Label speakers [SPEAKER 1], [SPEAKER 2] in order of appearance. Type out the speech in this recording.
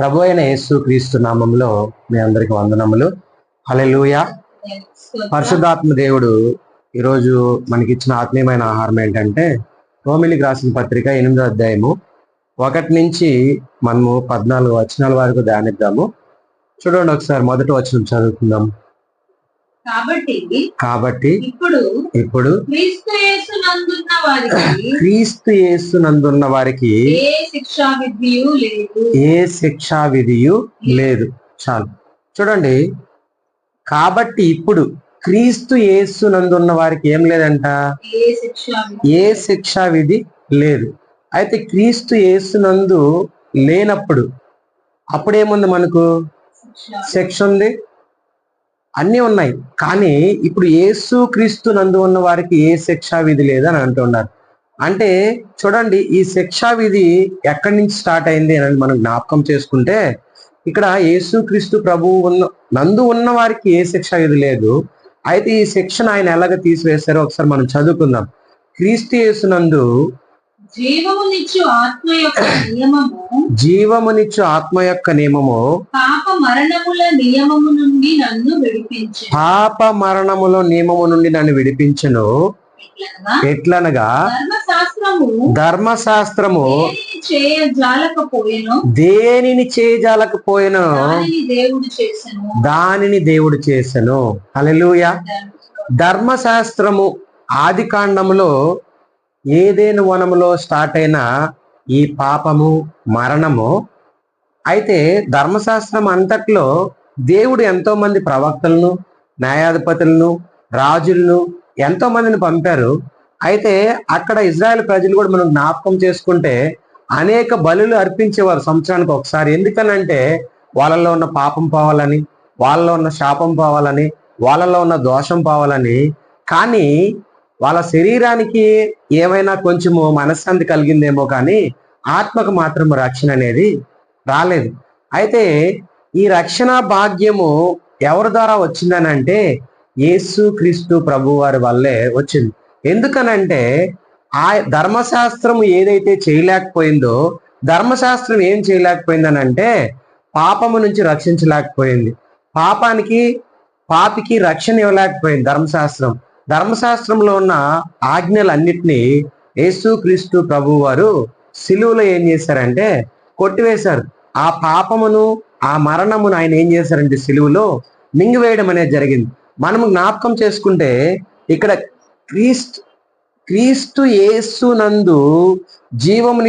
[SPEAKER 1] ప్రభు అయిన యేసు క్రీస్తు నామంలో మీ అందరికి వందనములు. హల్లెలూయ. పరిశుద్ధాత్మ దేవుడు ఈరోజు మనకిచ్చిన ఆత్మీయమైన ఆహారం ఏంటంటే రోమిలికి రాసిన పత్రిక ఎనిమిదో అధ్యాయము. ఒకటి నుంచి మనము పద్నాలుగు వచనాల వరకు ధ్యానిద్దాము. చూడండి ఒకసారి మొదటి వచనం చదువుకుందాం.
[SPEAKER 2] కాబట్టి
[SPEAKER 1] కాబట్టి
[SPEAKER 2] ఇప్పుడు
[SPEAKER 1] ఇప్పుడు
[SPEAKER 2] క్రీస్తు యేసు నందున్న వారికి
[SPEAKER 1] క్రీస్తు యేసునందున్న వారికి
[SPEAKER 2] ఏ శిక్షా విధియు లేదు.
[SPEAKER 1] ఏ శిక్షా విధియు లేదు. చాలు. చూడండి. కాబట్టి ఇప్పుడు క్రీస్తు యేసునందున్న వారికి ఏం లేదంట?
[SPEAKER 2] ఏ శిక్షా విధి
[SPEAKER 1] లేదు. అయితే క్రీస్తు యేసునందు లేనప్పుడు అప్పుడేముంది మనకు? శిక్ష ఉంది. అన్నీ ఉన్నాయి. కానీ ఇప్పుడు యేసు క్రీస్తు నందు ఉన్న వారికి ఏ శిక్షా విధి లేదని అంటున్నారు. అంటే చూడండి ఈ శిక్షా విధి ఎక్కడి నుంచి స్టార్ట్ అయింది అని మనం జ్ఞాపకం చేసుకుంటే ఇక్కడ యేసు క్రీస్తు ప్రభువు ఉన్న నందు ఉన్న వారికి ఏ శిక్షా విధి లేదు. అయితే ఈ శిక్షను ఆయన ఎలాగ తీసివేశారో ఒకసారి మనం చదువుకుందాం. క్రీస్తు యేసునందు
[SPEAKER 2] జీవమునిచ్చు ఆత్మ యొక్క నియమము
[SPEAKER 1] జీవమునిచ్చు ఆత్మ యొక్క నియమము
[SPEAKER 2] పాప మరణముల నియమము నుండి నన్ను విడిపించు.
[SPEAKER 1] పాప మరణములో నియమము నుండి నన్ను విడిపించను. ఎట్లనగా?
[SPEAKER 2] ధర్మశాస్త్రము
[SPEAKER 1] ధర్మశాస్త్రము
[SPEAKER 2] దేనిని చేయ జాలకపోయెను?
[SPEAKER 1] దేనిని చేయజాలకపోయినో
[SPEAKER 2] దానిని దేవుడు చేసెను.
[SPEAKER 1] దానిని దేవుడు చేసెను. హల్లెలూయ. ధర్మశాస్త్రము ఆది కాండములో ఏదేను వనములో స్టార్ట్ అయిన ఈ పాపము మరణము. అయితే ధర్మశాస్త్రం అంతట్లో దేవుడు ఎంతో మంది ప్రవక్తలను న్యాయాధిపతులను రాజులను ఎంతో మందిని పంపారు. అయితే అక్కడ ఇజ్రాయెల్ ప్రజలు కూడా మనం జ్ఞాపకం చేసుకుంటే అనేక బలులు అర్పించేవారు సంవత్సరానికి ఒకసారి. ఎందుకనంటే వాళ్ళలో ఉన్న పాపం పోవాలని వాళ్ళలో ఉన్న శాపం పోవాలని వాళ్ళలో ఉన్న దోషం పోవాలని. కానీ వాళ్ళ శరీరానికి ఏమైనా కొంచెము మనశ్శాంతి కలిగిందేమో కానీ ఆత్మకు మాత్రం రక్షణ అనేది రాలేదు. అయితే ఈ రక్షణ భాగ్యము ఎవరి ద్వారా వచ్చిందని అంటే యేసు క్రీస్తు ప్రభు వారి వల్లే వచ్చింది. ఎందుకనంటే ఆ ధర్మశాస్త్రం ఏదైతే చేయలేకపోయిందో ధర్మశాస్త్రం ఏం చేయలేకపోయిందని అంటే పాపము నుంచి రక్షించలేకపోయింది. పాపానికి పాపికి రక్షణ ఇవ్వలేకపోయింది ధర్మశాస్త్రం. ధర్మశాస్త్రంలో ఉన్న ఆజ్ఞలన్నిటినీ యేసు క్రీస్తు ప్రభు వారు సిలువలో ఏం చేశారంటే కొట్టివేశారు. ఆ పాపమును ఆ మరణమును ఆయన ఏం చేశారంటే సిలువలో మింగివేయడం అనేది జరిగింది. మనము జ్ఞాపకం చేసుకుంటే ఇక్కడ క్రీస్తు క్రీస్తు యేసు నందు జీవముని